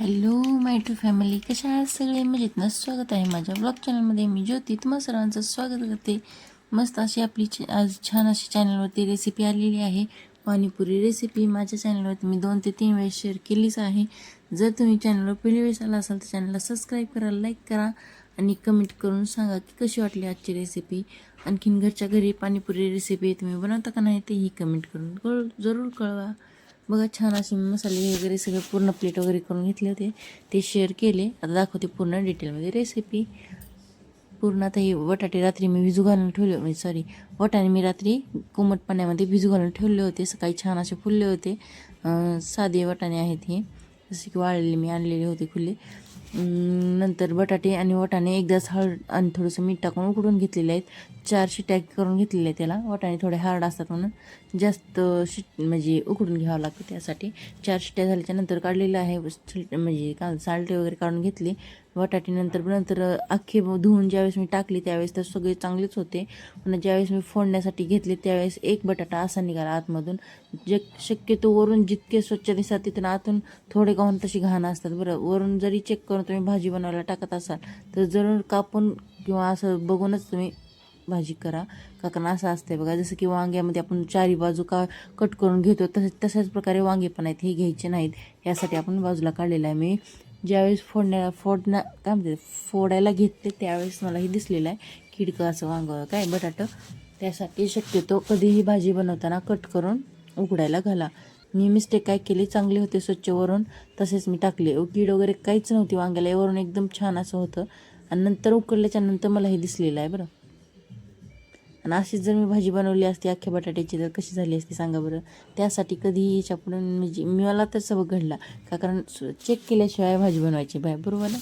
Hello my to family कशा आहात सगळे? मजेत ना? स्वागत आहे माझ्या ब्लॉग चॅनलमध्ये मी ज्योती. तुम्हा सर्वांचं स्वागत करते. मस्त अशी आपली आज छान अशी चॅनलवरती रेसिपी आलेली आहे. पाणीपुरी रेसिपी माझ्या चॅनलवरती मी दोन ते तीन वेळेस शेअर केलीच आहे. जर तुम्ही चॅनलवर पहिली वेळेस आला असाल तर चॅनलला सबस्क्राईब करा लाईक करा आणि कमेंट करून सांगा की कशी वाटली आजची रेसिपी आणखीन घरच्या घरी पाणीपुरी रेसिपी तुम्ही बनवता का नाही तेही कमेंट करून कळ जरूर कळवा. बघा छान असे मसाले वगैरे सगळे पूर्ण प्लेट वगैरे करून घेतले होते. ते शेअर केले. आता दाखवते पूर्ण डिटेलमध्ये रेसिपी पूर्ण आता हे बटाटे रात्री मी भिजू घालून ठेवले म्हणजे सॉरी वटाणे मी रात्री कोमट पाण्यामध्ये भिजू घालून ठेवले होते. सकाळी छान असे फुलले होते. साधे वटाणे आहेत हे. जसे की वाळलेले मी आणलेले होते खुले नंतर बटाटे आणि वटाणे एकदाच हळद आणि थोडंसं मीठ टाकून उकडून घेतलेले आहेत. चार टॅग करून घेतलेले त्याला. वाटाणे थोडे हार्ड असतात म्हणून जास्त शिट म्हणजे उकडून घ्यावं लागतं त्यासाठी. चार शिट्ट्या झाल्याच्यानंतर काढलेलं आहे. म्हणजे का साल्टे वगैरे काढून घेतली. बटाटे नंतर नंतर अख्खे धुवून ज्यावेळेस मी टाकली त्यावेळेस तर सगळे चांगलेच होते. पण ज्यावेळेस मी फोडण्यासाठी घेतले त्यावेळेस एक बटाटा असा निघाला आतमधून. जे शक्यतो वरून जितके स्वच्छ दिसतात तिथून आतून थोडे गाऊन तशी घाण असतात बरं. वरून जरी चेक करून तुम्ही भाजी बनवायला टाकत असाल तर जरूर कापून किंवा असं बघूनच तुम्ही भाजी करा. का कारण असं असते बघा जसं की वांग्यामध्ये आपण चारी बाजू का कट करून घेतो तसेच तशाच प्रकारे वांगे पण आहेत हे घ्यायचे नाहीत. यासाठी आपण बाजूला काढलेलं आहे. मी ज्यावेळेस फोडण्या फोडण्या काय म्हणते फोडायला घेतले त्यावेळेस मला हे दिसलेलं आहे. किडकं असं वांगं काय बटाटं. त्यासाठी शक्यतो कधीही भाजी बनवताना कट करून उकडायला घाला. मी मिस्टेक काय केली? चांगले होते स्वच्छ वरून तसेच मी टाकले. कीड वगैरे काहीच नव्हती वांग्याला. वरून एकदम छान असं होतं. आणि नंतर उकडल्याच्या नंतर मला हे दिसलेलं आहे बरं. आणि अशीच जर मी भाजी बनवली असती अख्ख्या बटाट्याची तर कशी झाली असती सांगा बरं. त्यासाठी कधीही याच्यापुढून म्हणजे मी मला तर सबक घडला. का कारण चेक केल्याशिवाय भाजी बनवायची बाय बरोबर ना?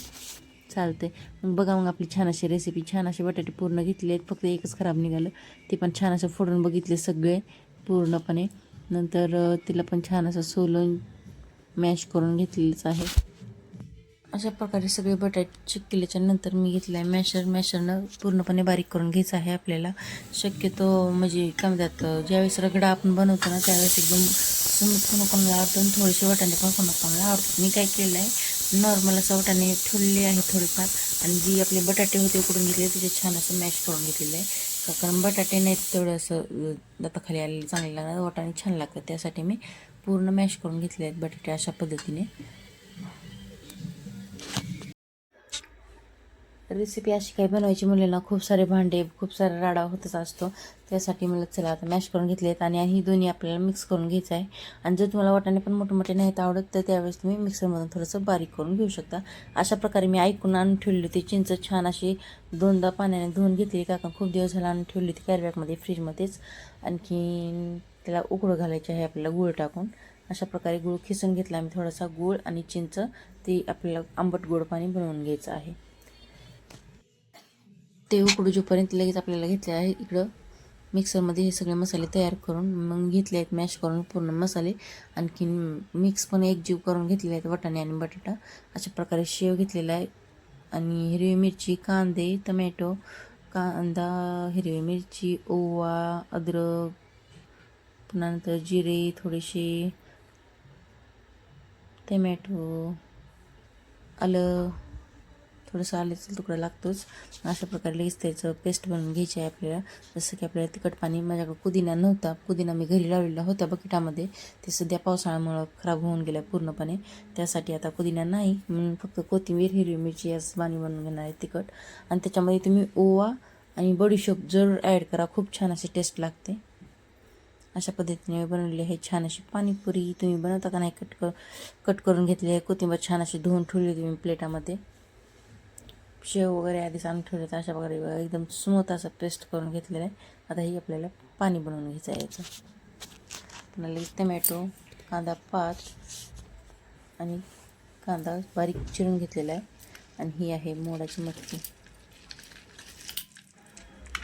चालते मग बघा मग आपली छान अशी रेसिपी छान असे बटाटे पूर्ण घेतले आहेत. फक्त एकच खराब निघालं. ते पण छान असं फोडून बघितले सगळे पूर्णपणे. नंतर तिला पण छान असं सोलून मॅश करून घेतलेलंच आहे. अशा प्रकारे सगळे बटाटे चेक केल्याच्यानंतर मी घेतलं आहे मॅशर मॅशरनं पूर्णपणे बारीक करून घ्यायचं आहे आपल्याला. शक्यतो म्हणजे काय म्हणतात ज्यावेळेस रगडा आपण बनवतो ना त्यावेळेस एकदम स्मूथ कोणा कोणाला आणि थोडेसे वाटाणे पण कोणा कोणाला आवडतात. मी काय केलं आहे नॉर्मल असं वाटाणे ठेवलेले आहे थोडेफार आणि जी आपले बटाटे होते उकडून घेतले त्याचे छान असं मॅश करून घेतलेलं. आहे का कारण बटाटे नाहीत तेवढं असं दाताखाली आलेलं चांगले लागणार वाटाणे छान लागतात. त्यासाठी मी पूर्ण मॅश करून घेतले आहेत बटाटे अशा पद्धतीने. रेसिपी अशी काही बनवायची म्हणले ना खूप सारे भांडे खूप सारा राडा होतच असतो. त्यासाठी मला चला आता मॅश करून घेतले आहेत आणि ही दोन्ही आपल्याला मिक्स करून घ्यायचं आहे. आणि जर तुम्हाला वाटाणे पण मोठे मोठे नाहीत आवडत तर त्यावेळेस तुम्ही मिक्सरमधून थोडंसं बारीक करून घेऊ शकता. अशा प्रकारे मी ऐकून आणून ठेवली होती. चिंच छान अशी दोनदा पाण्याने धुवून घेतली. काका खूप दिवस झाला आणून ठेवली होती कॅरबॅकमध्ये फ्रीजमध्येच. आणखी त्याला उकडं घालायचे आहे आपल्याला गूळ टाकून. अशा प्रकारे गूळ खिसून घेतला मी थोडासा गूळ आणि चिंच. ते आपल्याला आंबट गोड पाणी बनवून घ्यायचं आहे. ते उकडू जोपर्यंत लगेच आपल्याला घेतले आहे इकडं मिक्सरमध्ये हे सगळे मसाले तयार करून मग घेतले आहेत मॅश करून पूर्ण मसाले. आणखीन मिक्स पण एक जीव करून घेतलेले आहेत वाटाणे आणि बटाटा. अशा प्रकारे शेव घेतलेला आहे. आणि हिरवी मिरची कांदे टमॅटो कांदा हिरवी मिरची ओवा अद्रक पुन्हा नंतर जिरे थोडेसे टमॅटो आलं. थोडंसं आल्याचा तुकडा लागतोच. अशा प्रकारे लगेच त्याचं पेस्ट बनवून घ्यायची आहे आपल्याला. जसं की आपल्याला तिखट पाणी माझ्याकडे पुदिना नव्हता. पुदिना मी घरी लावलेला होता बकेटामध्ये. ते सध्या पावसाळ्यामुळं खराब होऊन गेलं पूर्णपणे. त्यासाठी आता पुदिना नाही. म्हणून फक्त कोथिंबीर हिरवी मिरची असं पाणी बनवून घेणार आहे तिखट. आणि त्याच्यामध्ये तुम्ही ओवा आणि बडीशोप जरूर ॲड करा. खूप छान अशी टेस्ट लागते. अशा पद्धतीने बनवलेली आहे छान अशी पाणीपुरी. तुम्ही बनवता का नाही कट कर कट करून घेतली आहे. कोथिंबीर छान अशी धुवून ठेवली तुम्ही प्लेटामध्ये शेव वगैरे आधीच आणून ठेवले तर अशा प्रकारे एकदम स्मूथ असं पेस्ट करून घेतलेलं आहे. आता ही आपल्याला पाणी बनवून घ्यायचं आहे याचं. पुन्हा लगेच टमॅटो कांदा पात आणि कांदा बारीक चिरून घेतलेला आहे. आणि ही आहे मोडाची मटकी.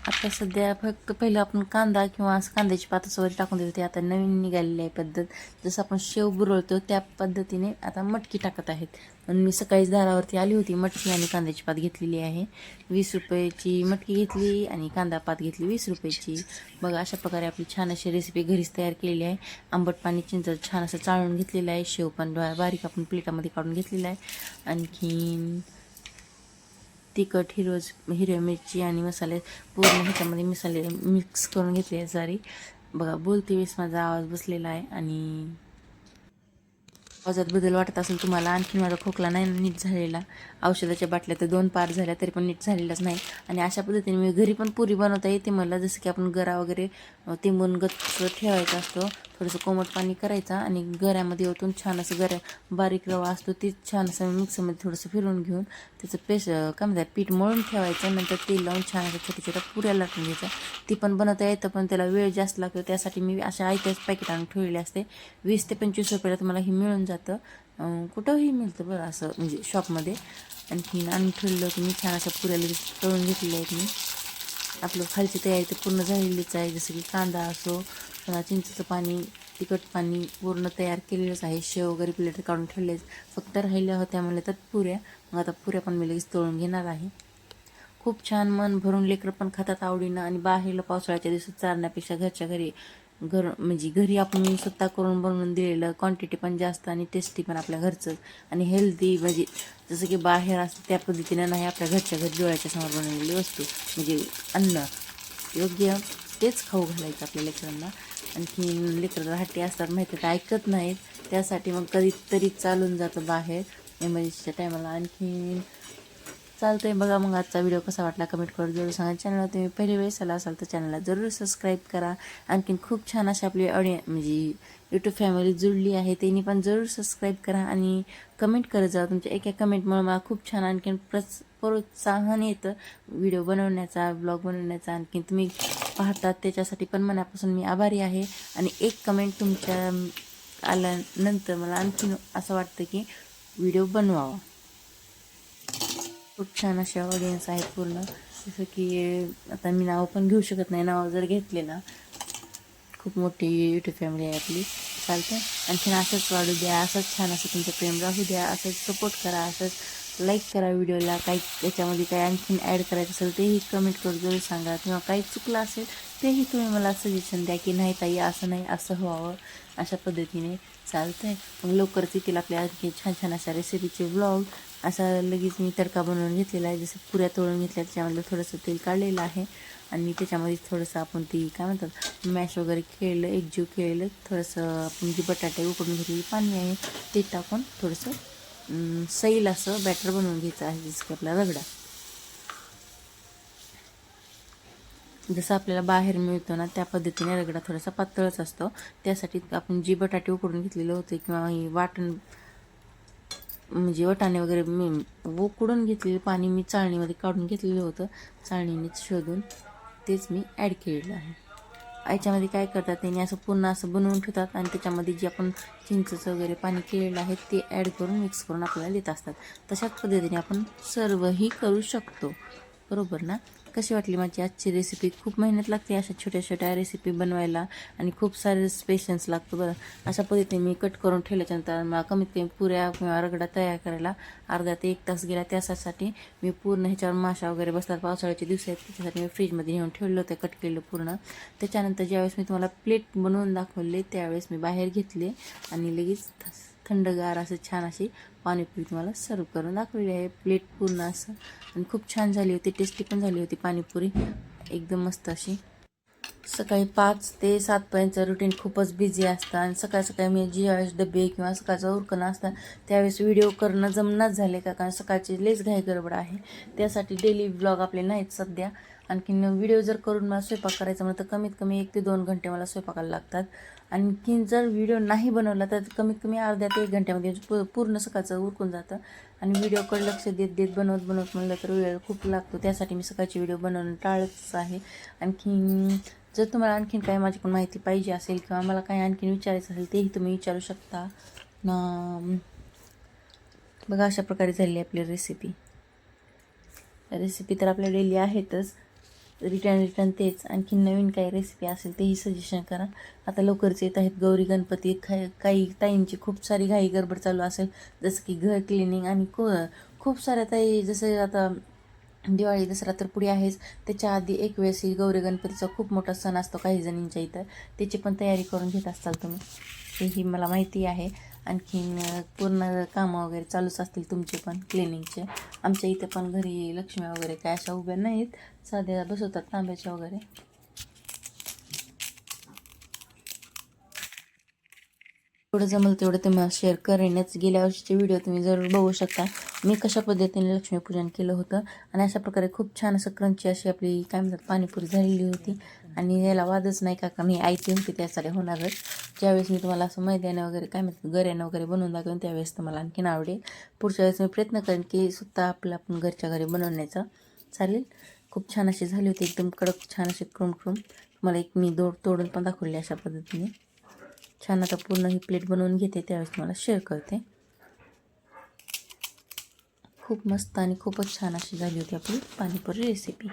आता सध्या फक्त पहिलं आपण कांदा किंवा असं कांद्याची पातच वगैरे टाकून देत होते आता नवीन निघालेली आहे पद्धत. जसं आपण शेव बुरळतो त्या पद्धतीने आता मटकी टाकत आहेत. पण मी सकाळीच दारावरती आली होती मटकी आणि कांद्याची पात घेतलेली आहे. वीस रुपयाची मटकी घेतली आणि कांदा पात घेतली वीस रुपयाची. बघा अशा प्रकारे आपली छान अशी रेसिपी घरीच तयार केलेली आहे. आंबट पाणी चिंच छान असं चाळून घेतलेलं आहे. शेव पण बारीक आपण प्लेटामध्ये काढून घेतलेलं आहे. आणखीन तिखट हिरोज हिरव्या मिरची आणि मसाले पूर्ण ह्याच्यामध्ये मसाले मिक्स करून घेतले सारी. बघा बोलते वेळेस माझा आवाज बसलेला आहे आणि आवाजात बदल वाटत असेल तुम्हाला आणखी माझा खोकला नाही नीट झालेला. औषधाच्या बाटल्या तर दोन पार झाल्या तरी पण नीट झालेलाच नाही. आणि अशा पद्धतीने मी घरी पण पुरी बनवता येते मला जसं की आपण गरा वगैरे तिंबून गच्च ठेवायचा असतो. थोडंसं कोमट पाणी करायचं आणि गऱ्यामध्ये ओतून छान असं गऱ्या बारीक रवा असतो ती छान असं मिक्सरमध्ये थोडंसं फिरवून घेऊन त्याचं पेस्ट काय म्हणतात पीठ मळून ठेवायचं. नंतर तेल लावून छान असं छोट्या छोट्या पुऱ्या लाटून घ्यायच्या. ती पण बनवता येतं पण त्याला वेळ जास्त लागतो. त्यासाठी मी अशा आयत्याच पॅकेट आणून ठेवलेले असते. वीस ते पंचवीस रुपयाला तुम्हाला हे मिळून जातं. जातं. कुठंही मिळतं बरं असं म्हणजे शॉपमध्ये आणखी आणून ठेवलेलं की मी छान अशा पुऱ्याला तळून घेतलेल्या आहेत मी. आपलं खालची तयारी तर पूर्ण झालेलीच आहे. जसं की कांदा असो पुन्हा चिंचेचं पाणी तिखट पाणी पूर्ण तयार केलेलंच आहे. शेव वगैरे प्लेट काढून ठेवलेच फक्त राहिल्या होत्या म्हणलं तर पुऱ्या. मग आता पुऱ्या पण मी लगेच तळून घेणार आहे. खूप छान मन भरून लेकरं पण खातात आवडीनं. आणि बाहेरला पावसाळ्याच्या दिवसात चालण्यापेक्षा घरच्या घरी घर म्हणजे घरी आपण स्वतः करून बनवून दिलेलं क्वांटिटी पण जास्त आणि टेस्टी पण आपल्या घरचं. आणि हेल्दी म्हणजे जसं की बाहेर असतं त्या पद्धतीनं नाही आपल्या घरच्या घरी डोळ्याच्या समोर बनवलेली वस्तू म्हणजे अन्न. योग्य तेच खाऊ घालायचं आपल्या लेकरांना. आणखी लेकरं हट्टी असतात माहिती तर ऐकत नाहीत. त्यासाठी मग कधीतरी चालून जातं बाहेर. एमर्जन्सीच्या टायमाला आणखी चालतंय. बघा मग आजचा व्हिडिओ कसा वाटला कमेंट करून जरूर सांगा. चॅनलला तुम्ही पहिली वेळेस आला असाल तर चॅनलला जरूर सबस्क्राईब करा. आणखीन खूप छान अशी आपली ऑडिय म्हणजे यूट्यूब फॅमिली जुळली आहे त्यांनी पण जरूर सबस्क्राईब करा आणि कमेंट करत जा. तुमच्या एका कमेंटमुळे मला खूप छान आणखीन प्रस प्रोत्साहन येतं. व्हिडिओ बनवण्याचा ब्लॉग बनवण्याचा आणखीन तुम्ही पाहतात. त्याच्यासाठी पण मनापासून मी आभारी आहे. आणि एक कमेंट तुमच्या आल्यानंतर मला आणखीन असं वाटतं की व्हिडिओ बनवावा. खूप छान असे ऑडियन्स आहेत पूर्ण. जसं की आता मी नाव पण घेऊ शकत नाही नाव जर घेतले ना खूप मोठी यूट्यूब फॅमिली आहे आपली. चालतं आणखीन असंच वाढू द्या असंच छान असं तुमचं प्रेम राहू द्या असंच सपोर्ट करा असंच लाईक करा व्हिडिओला काही त्याच्यामध्ये काही आणखीन ॲड करायचं असेल तेही कमेंट करून जरूर सांगा. किंवा काही चुकलं असेल तेही तुम्ही मला सजेशन द्या की नाही ताई असं नाही असं व्हावं. अशा पद्धतीने. चालतं आहे मग लवकरच येतील आपल्या आणखी छान छान अशा रेसिपीचे ब्लॉग असा लगेच मी तडका बनवून घेतलेला आहे. जसं पुऱ्या तळून घेतल्या त्याच्यामधलं थोडंसं तेल काढलेलं आहे. आणि त्याच्यामध्ये थोडंसं आपण ती काय म्हणतात मॅश वगैरे खेळलं एकजीव खेळलं थोडंसं आपण जी बटाटे उकडून घेतलेली पाणी आहे ते टाकून थोडंसं सैल असं बॅटर बनवून घ्यायचं आहे जसं की आपला रगडा. जसं आपल्याला बाहेर मिळतो ना त्या पद्धतीने रगडा थोडासा पातळच असतो. त्यासाठी आपण जी बटाटे उकडून घेतलेलं होते किंवा वाटण म्हणजे वटाणे वगैरे मी उकडून घेतलेलं पाणी मी चाळणीमध्ये काढून घेतलेलं होतं. चाळणीनेच शोधून तेच मी ॲड केलेलं आहे. याच्यामध्ये काय करतात त्यांनी असं पूर्ण असं बनवून ठेवतात आणि त्याच्यामध्ये जे आपण चिंचचं वगैरे पाणी केलेलं आहे ते ॲड करून मिक्स करून आपल्याला देत असतात. तशाच पद्धतीने आपण सर्वही करू शकतो. बरोबर ना? कशी वाटली माझी आजची रेसिपी खूप मेहनत लागते अशा छोट्या छोट्या रेसिपी बनवायला आणि खूप सारे पेशन्स लागतो बरं. अशा पद्धतीने मी कट करून ठेवल्याच्यानंतर मला कमीत कमी पुऱ्या किंवा रगडा तयार करायला अर्धा ते एक तास गेला. त्यासाठी मी पूर्ण ह्याच्यावर माशा वगैरे बसतात. पावसाळ्याचे दिवस आहेत त्याच्यासाठी मी फ्रीजमध्ये नेऊन ठेवलं होतं कट केलं पूर्ण. त्याच्यानंतर ज्यावेळेस मी तुम्हाला प्लेट बनवून दाखवले त्यावेळेस मी बाहेर घेतले आणि लगेच थंडगार असं छान अशी पाणीपुरी तुम्हाला सर्व करून दाखवलेली आहे. प्लेट पूर्ण असं. आणि खूप छान झाली होती. टेस्टी पण झाली होती पाणीपुरी. एकदम मस्त अशी. सकाळी पाच ते सातपर्यंतचं रुटीन खूपच बिझी असतं. आणि सकाळ सकाळी मी ज्यावेळेस डबे किंवा सकाळचं उरकणं असतं त्यावेळेस व्हिडिओ करणं जमनाच झाले का? कारण सकाळची लेस घाई गडबड आहे. त्यासाठी डेली ब्लॉग आपले नाहीत सध्या. आणखीन व्हिडिओ जर करून मला स्वयंपाक करायचा म्हणलं तर कमीत कमी एक ते दोन घंटे मला स्वयंपाकाला लागतात. आणखीन जर व्हिडिओ नाही बनवला तर कमीत कमी अर्ध्या ते एक घंट्यामध्ये पू पूर्ण सकाळचं उरकून जातं. आणि व्हिडिओकडे लक्ष देत देत बनवत बनवत म्हणलं तर वेळ खूप लागतो. त्यासाठी मी सकाळची व्हिडिओ बनवणं टाळतच आहे. आणखीन जर तुम्हाला आणखीन काही माझ्याकडून माहिती पाहिजे असेल किंवा मला काही आणखीन विचारायचं असेल तेही तुम्ही विचारू शकता. ना बघा अशा प्रकारे झाली आपली रेसिपी रेसिपी तर आपल्या डेली आहेतच. रिटर्न रिटर्न तेच. आणखी नवीन काही रेसिपी असेल तेही सजेशन करा. आता लवकरच येत आहेत गौरी गणपती. खाय काही ताईंची खूप सारी घाई गडबड चालू असेल. जसं की घर क्लिनिंग आणि को खूप साऱ्या ताई जसं आता दिवाळी दसरा तर पुढे आहेच. त्याच्या आधी एक वेळेस ही गौरी गणपतीचा खूप मोठा सण असतो काही जणींच्या इथं. त्याची पण तयारी करून घेत असाल तुम्ही. हेही मला माहिती आहे. आणखीन पूर्ण कामं वगैरे चालूच असतील तुमचे पण क्लिनिंगचे. आमच्या इथे पण घरी लक्ष्मी वगैरे काय अशा उभ्या नाहीत. साध्या बसवतात तांब्याच्या वगैरे. एवढं जमलं तेवढं तुम्ही शेअर करेनच. गेल्या वर्षीचे व्हिडिओ तुम्ही जरूर बघू शकता. मी कशा पद्धतीने लक्ष्मीपूजन केलं होतं? आणि अशा प्रकारे खूप छान असं क्रंची अशी आपली काय म्हणतात पाणीपुरी झालेली होती. आणि याला वादच नाही का मी ही आयती होती त्यासाठी होणारच. ज्यावेळेस मी तुम्हाला असं मैद्यानं वगैरे काय म्हणतात गऱ्यानं वगैरे बनवून दाखवेन त्यावेळेस तुम्हाला आणखीन आवडेल. पुढच्या वेळेस मी प्रयत्न करेन की सुद्धा आपलं आपण घरच्या घरी बनवण्याचा. चालेल? खूप छान अशी झाली होती एकदम कडक छान अशी क्रूम क्रुम तुम्हाला एक मी दोड तोडून पण दाखवली अशा पद्धतीने. छान आता पूर्ण ही प्लेट बनवून घेते त्यावेळेस तुम्हाला शेअर करते. खूप मस्त आणि खूपच छान अशी झाली होती आपली पाणीपुरी रेसिपी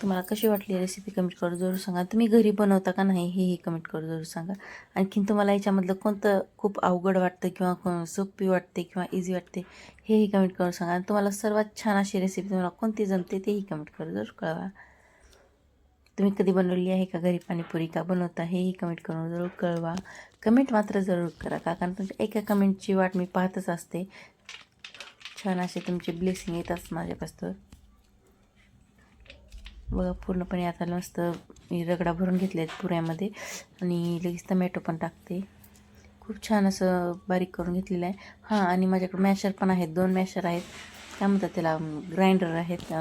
तुम्हाला कशी वाटली रेसिपी कमेंट करू जरूर सांगा. तुम्ही घरी बनवता का नाही हेही कमेंट करू जरूर सांगा. आणखीन तुम्हाला याच्यामधलं कोणतं खूप अवघड वाटतं किंवा सोपी वाटते किंवा इझी वाटते हेही कमेंट करू सांगा. आणि तुम्हाला सर्वात छान अशी रेसिपी तुम्हाला कोणती जमते तेही कमेंट करू जरूर कळवा. तुम्ही कधी बनवली आहे का? घरी पाणीपुरी का बनवता हेही कमेंट करून जरूर कळवा. कमेंट मात्र जरूर करा का कारण तुमच्या एका कमेंटची वाट मी पाहतच असते. छान असे तुमचे ब्लेसिंग येतात माझ्यापासून बघा पूर्णपणे आता मस्त मी रगडा भरून घेतले आहेत पुऱ्यामध्ये आणि लगेच टमॅटो पण टाकते. खूप छान असं बारीक करून घेतलेलं आहे. हां आणि माझ्याकडे मॅशर पण आहेत. दोन मॅशर आहेत. काय म्हणतात त्याला? ग्राइंडर आहेत.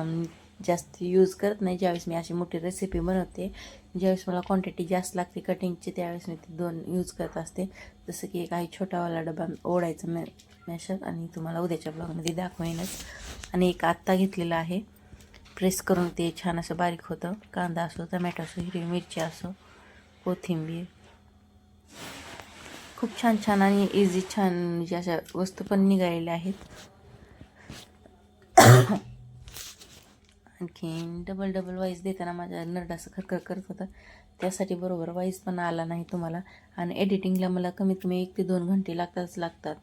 जास्त यूज करत नाही. ज्यावेळेस मी अशी मोठी रेसिपी बनवते ज्यावेळेस मला क्वांटिटी जास्त लागते कटिंगची त्यावेळेस मी ते दोन यूज करत असते. जसं की काही छोटावाला डबा ओढायचा मॅ मॅशर आणि तुम्हाला उद्याच्या ब्लॉगमध्ये दाखवेनच. आणि एक आत्ता घेतलेला आहे. प्रेस करून ते छान असं बारीक होतं. कांदा असो टमॅटो असो हिरवी मिरची असो कोथिंबीर. खूप छान छान आणि इझी छान म्हणजे अशा वस्तू पण निघालेल्या आहेत. आणखीन डबल डबल वाईज देताना माझ्या नरड असं खरखर करत होतं. त्यासाठी बरोबर वाईज पण आला नाही तुम्हाला. आणि एडिटिंगला मला कमीत कमी एक ते दोन घंटे लागतातच लागतात.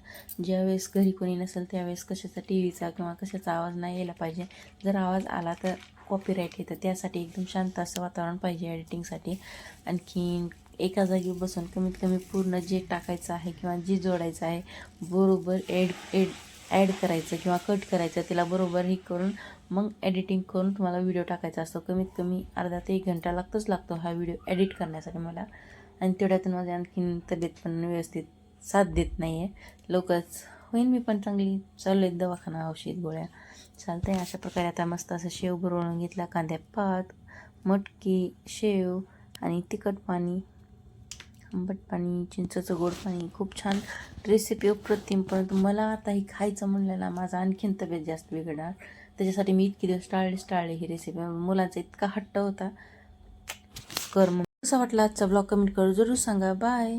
ज्यावेळेस घरी कोणी नसेल त्यावेळेस कशाचा टी व्हीचा किंवा कशाचा आवाज नाही यायला पाहिजे. जर आवाज आला तर कॉपीराईट येतं. त्यासाठी एकदम शांत असं वातावरण पाहिजे एडिटिंगसाठी आणखीन एका जागी बसून कमीत कमी पूर्ण जे टाकायचं आहे किंवा जे जोडायचं आहे बरोबर एड एड ॲड करायचं किंवा कट करायचं त्याला बरोबर हे करून मग एडिटिंग करून तुम्हाला व्हिडिओ टाकायचा असतो. कमीत कमी अर्धा ते एक घंटा लागतोच लागतो हा व्हिडिओ एडिट करण्यासाठी मला. आणि तेवढ्यातून माझी आणखीन तब्येत पण व्यवस्थित साथ देत नाही आहे लवकरच होईन मी पण चांगली. चालू आहेत दवाखाना औषध गोळ्या. चालतं आहे अशा प्रकारे आता मस्त असं शेव बुरवून घेतला कांद्या पात मटकी शेव आणि तिखट पाणी. आंबट पाणी चिंचेचं गोड पाणी खूप छान रेसिपी अप्रतिम परंतु मला आता ही खायचं म्हणलेला माझा आणखीन तब्येत जास्त बिघडणार. त्याच्यासाठी मी इतके दिवस टाळलेच टाळली ही रेसिपी मुलांचा इतका हट्ट होता. कर मग कसा वाटला आजचा ब्लॉग कमेंट करू जरूर सांगा. बाय